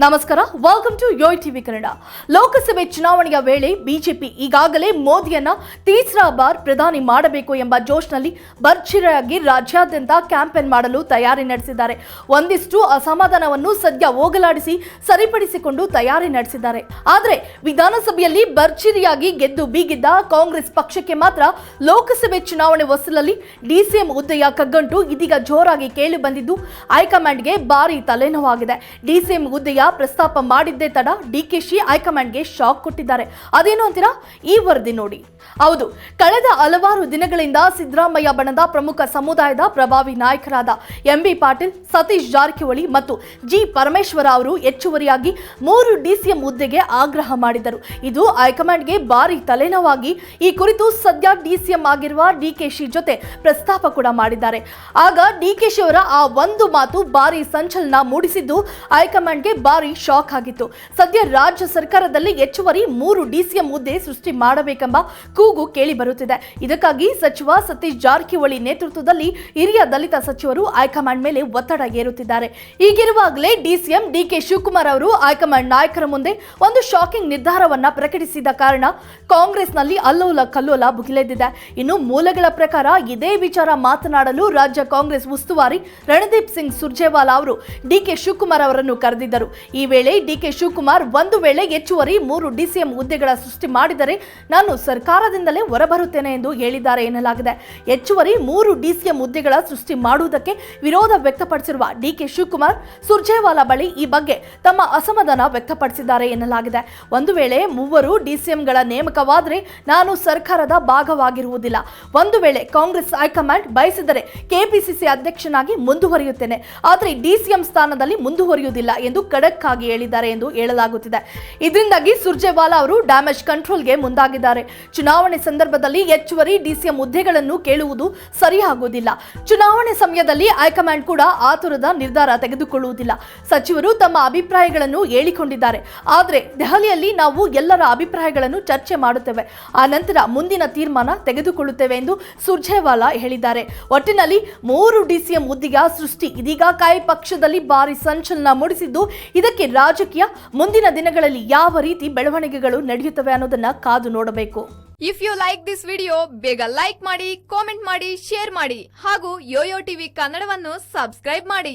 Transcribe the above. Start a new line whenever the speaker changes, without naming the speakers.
ನಮಸ್ಕಾರ welcome to Yoyo TV Kannada. ಲೋಕಸಭೆ ಚುನಾವಣೆಯ ವೇಳೆ ಬಿಜೆಪಿ ಈಗಾಗಲೇ ಮೋದಿಯನ್ನ ತೀಸ್ರಾ ಬಾರ್ ಪ್ರಧಾನಿ ಮಾಡಬೇಕು ಎಂಬ ಜೋಶ್ನಲ್ಲಿ ಭರ್ಜರಿಯಾಗಿ ರಾಜ್ಯಾದ್ಯಂತ ಕ್ಯಾಂಪೇನ್ ಮಾಡಲು ತಯಾರಿ ನಡೆಸಿದ್ದಾರೆ. ಒಂದಿಷ್ಟು ಅಸಮಾಧಾನವನ್ನು ಸದ್ಯ ಹೋಗಲಾಡಿಸಿ ಸರಿಪಡಿಸಿಕೊಂಡು ತಯಾರಿ ನಡೆಸಿದ್ದಾರೆ. ಆದರೆ ವಿಧಾನಸಭೆಯಲ್ಲಿ ಭರ್ಜರಿಯಾಗಿ ಗೆದ್ದು ಬೀಗಿದ್ದ ಕಾಂಗ್ರೆಸ್ ಪಕ್ಷಕ್ಕೆ ಮಾತ್ರ ಲೋಕಸಭೆ ಚುನಾವಣೆ ಹೊಸಲಲ್ಲಿ ಡಿಸಿಎಂ ಹುದ್ದೆಯ ಕಗ್ಗಂಟು ಇದೀಗ ಜೋರಾಗಿ ಕೇಳಿ ಬಂದಿದ್ದು ಹೈಕಮಾಂಡ್ಗೆ ಭಾರಿ ತಲೆನೋವಾಗಿದೆ. ಡಿಸಿಎಂ ಹುದ್ದೆಯ ಪ್ರಸ್ತಾಪ ಮಾಡಿದ್ದೇ ತಡ ಡಿಕೆಶಿ ಹೈಕಮಾಂಡ್ಗೆ ಶಾಕ್ ಕೊಟ್ಟಿದ್ದಾರೆ. ಅದೇನು ಅಂತೀರಾ? ಈ ವರದಿ ನೋಡಿ. ಹೌದು, ಕಳೆದ ಹಲವಾರು ದಿನಗಳಿಂದ ಸಿದ್ದರಾಮಯ್ಯ ಬಣದ ಪ್ರಮುಖ ಸಮುದಾಯದ ಪ್ರಭಾವಿ ನಾಯಕರಾದ ಎಂಬಿ ಪಾಟೀಲ್, ಸತೀಶ್ ಜಾರಕಿಹೊಳಿ ಮತ್ತು ಜಿ ಪರಮೇಶ್ವರ ಅವರು ಹೆಚ್ಚುವರಿಯಾಗಿ ಮೂರು ಡಿಸಿಎಂ ಹುದ್ದೆಗೆ ಆಗ್ರಹ ಮಾಡಿದರು ಇದು ಹೈಕಮಾಂಡ್ಗೆ ಭಾರಿ ತಲೆನೋವಾಗಿ ಈ ಕುರಿತು ಸದ್ಯ ಡಿಸಿಎಂ ಆಗಿರುವ ಡಿಕೆಶಿ ಜೊತೆ ಪ್ರಸ್ತಾಪ ಕೂಡ ಮಾಡಿದ್ದಾರೆ. ಆಗ ಡಿಕೆಶಿ ಅವರ ಆ ಒಂದು ಮಾತು ಭಾರಿ ಸಂಚಲನ ಮೂಡಿಸಿದ್ದು ಹೈಕಮಾಂಡ್ಗೆ ಭಾರಿ ಶಾಕ್ ಆಗಿತ್ತು. ಸದ್ಯ ರಾಜ್ಯ ಸರ್ಕಾರದಲ್ಲಿ ಹೆಚ್ಚುವರಿ ಮೂರು ಡಿಸಿಎಂ ಹುದ್ದೆ ಸೃಷ್ಟಿ ಮಾಡಬೇಕೆಂಬ ಕೂಗು ಕೇಳಿ ಬರುತ್ತಿದೆ. ಇದಕ್ಕಾಗಿ ಸಚಿವ ಸತೀಶ್ ಜಾರಕಿಹೊಳಿ ನೇತೃತ್ವದಲ್ಲಿ ಹಿರಿಯ ದಲಿತ ಸಚಿವರು ಹೈಕಮಾಂಡ್ ಮೇಲೆ ಒತ್ತಡ ಏರುತ್ತಿದ್ದಾರೆ ಈಗಿರುವಾಗಲೇ ಡಿಸಿಎಂ ಡಿಕೆ ಶಿವಕುಮಾರ್ ಅವರು ಹೈಕಮಾಂಡ್ ನಾಯಕರ ಮುಂದೆ ಒಂದು ಶಾಕಿಂಗ್ ನಿರ್ಧಾರವನ್ನ ಪ್ರಕಟಿಸಿದ ಕಾರಣ ಕಾಂಗ್ರೆಸ್ನಲ್ಲಿ ಅಲ್ಲೋಲ ಕಲ್ಲೋಲ ಭುಗಿಲೆದ್ದಿದೆ. ಇನ್ನು ಮೂಲಗಳ ಪ್ರಕಾರ ಇದೇ ವಿಚಾರ ಮಾತನಾಡಲು ರಾಜ್ಯ ಕಾಂಗ್ರೆಸ್ ಉಸ್ತುವಾರಿ ರಣದೀಪ್ ಸಿಂಗ್ ಸುರ್ಜೇವಾಲಾ ಅವರು ಡಿಕೆ ಶಿವಕುಮಾರ್ ಅವರನ್ನು ಕರೆದಿದ್ದರು. ಈ ವೇಳೆ ಡಿಕೆ ಶಿವಕುಮಾರ್ ಒಂದು ವೇಳೆ ಹೆಚ್ಚುವರಿ ಮೂರು ಡಿಸಿಎಂ ಹುದ್ದೆಗಳ ಸೃಷ್ಟಿ ಮಾಡಿದರೆ ನಾನು ಸರ್ಕಾರದಿಂದಲೇ ಹೊರಬರುತ್ತೇನೆ ಎಂದು ಹೇಳಿದ್ದಾರೆ ಎನ್ನಲಾಗಿದೆ. ಹೆಚ್ಚುವರಿ ಮೂರು ಡಿಸಿಎಂ ಹುದ್ದೆಗಳ ಸೃಷ್ಟಿ ಮಾಡುವುದಕ್ಕೆ ವಿರೋಧ ವ್ಯಕ್ತಪಡಿಸಿರುವ ಡಿಕೆ ಶಿವಕುಮಾರ್ ಸುರ್ಜೇವಾಲಾ ಬಳಿ ಈ ಬಗ್ಗೆ ತಮ್ಮ ಅಸಮಾಧಾನ ವ್ಯಕ್ತಪಡಿಸಿದ್ದಾರೆ ಎನ್ನಲಾಗಿದೆ. ಒಂದು ವೇಳೆ ಮೂವರು ಡಿಸಿಎಂಗಳ ನೇಮಕವಾದರೆ ನಾನು ಸರ್ಕಾರದ ಭಾಗವಾಗಿರುವುದಿಲ್ಲ. ಒಂದು ವೇಳೆ ಕಾಂಗ್ರೆಸ್ ಹೈಕಮಾಂಡ್ ಬಯಸಿದರೆ ಕೆಪಿಸಿಸಿ ಅಧ್ಯಕ್ಷನಾಗಿ ಮುಂದುವರಿಯುತ್ತೇನೆ. ಆದರೆ ಡಿಸಿಎಂ ಸ್ಥಾನದಲ್ಲಿ ಮುಂದುವರಿಯುವುದಿಲ್ಲ ಎಂದು ಖಡಕ್ ಆಗಿ ಹೇಳಿದ್ದಾರೆ ಎಂದು ಹೇಳಲಾಗುತ್ತಿದೆ. ಇದರಿಂದಾಗಿ ಸುರ್ಜೇವಾಲಾ ಅವರು ಡ್ಯಾಮೇಜ್ ಕಂಟ್ರೋಲ್ಗೆ ಮುಂದಾಗಿದ್ದಾರೆ. ಚುನಾವಣೆ ಸಂದರ್ಭದಲ್ಲಿ ಹೆಚ್ಚುವರಿ ಡಿಸಿಎಂ ಹುದ್ದೆಗಳನ್ನು ಕೇಳುವುದು ಸರಿಯಾಗುವುದಿಲ್ಲ ಚುನಾವಣೆ ಸಮಯದಲ್ಲಿ ಹೈಕಮಾಂಡ್ ಕೂಡ ಆತುರದ ನಿರ್ಧಾರ ತೆಗೆದುಕೊಳ್ಳುವುದಿಲ್ಲ. ಸಚಿವರು ತಮ್ಮ ಅಭಿಪ್ರಾಯಗಳನ್ನು ಹೇಳಿಕೊಂಡಿದ್ದಾರೆ. ಆದರೆ ದೆಹಲಿಯಲ್ಲಿ ನಾವು ಎಲ್ಲರ ಅಭಿಪ್ರಾಯಗಳನ್ನು ಚರ್ಚೆ ಮಾಡುತ್ತೇವೆ. ಆ ನಂತರ ಮುಂದಿನ ತೀರ್ಮಾನ ತೆಗೆದುಕೊಳ್ಳುತ್ತೇವೆ ಎಂದು ಸುರ್ಜೇವಾಲಾ ಹೇಳಿದ್ದಾರೆ. ಒಟ್ಟಿನಲ್ಲಿ ಮೂರು ಡಿಸಿಎಂ ಹುದ್ದೆಯ ಸೃಷ್ಟಿ ಇದೀಗ ಕಾಯಿ ಪಕ್ಷದಲ್ಲಿ ಭಾರಿ ಸಂಚಲನ ಮೂಡಿಸಿದ್ದು ಇದಕ್ಕೆ ರಾಜಕೀಯ ಮುಂದಿನ ದಿನಗಳಲ್ಲಿ ಯಾವ ರೀತಿ ಬೆಳವಣಿಗೆಗಳು ನಡೆಯುತ್ತವೆ ಅನ್ನೋದನ್ನ ಕಾದು ನೋಡಬೇಕು.
If you like this video ಬೇಗ ಲೈಕ್ ಮಾಡಿ ಕಾಮೆಂಟ್ ಮಾಡಿ ಶೇರ್ ಮಾಡಿ ಹಾಗೂ ಯೋಯೋ ಟಿವಿ ಕನ್ನಡವನ್ನು ಸಬ್ಸ್ಕ್ರೈಬ್ ಮಾಡಿ.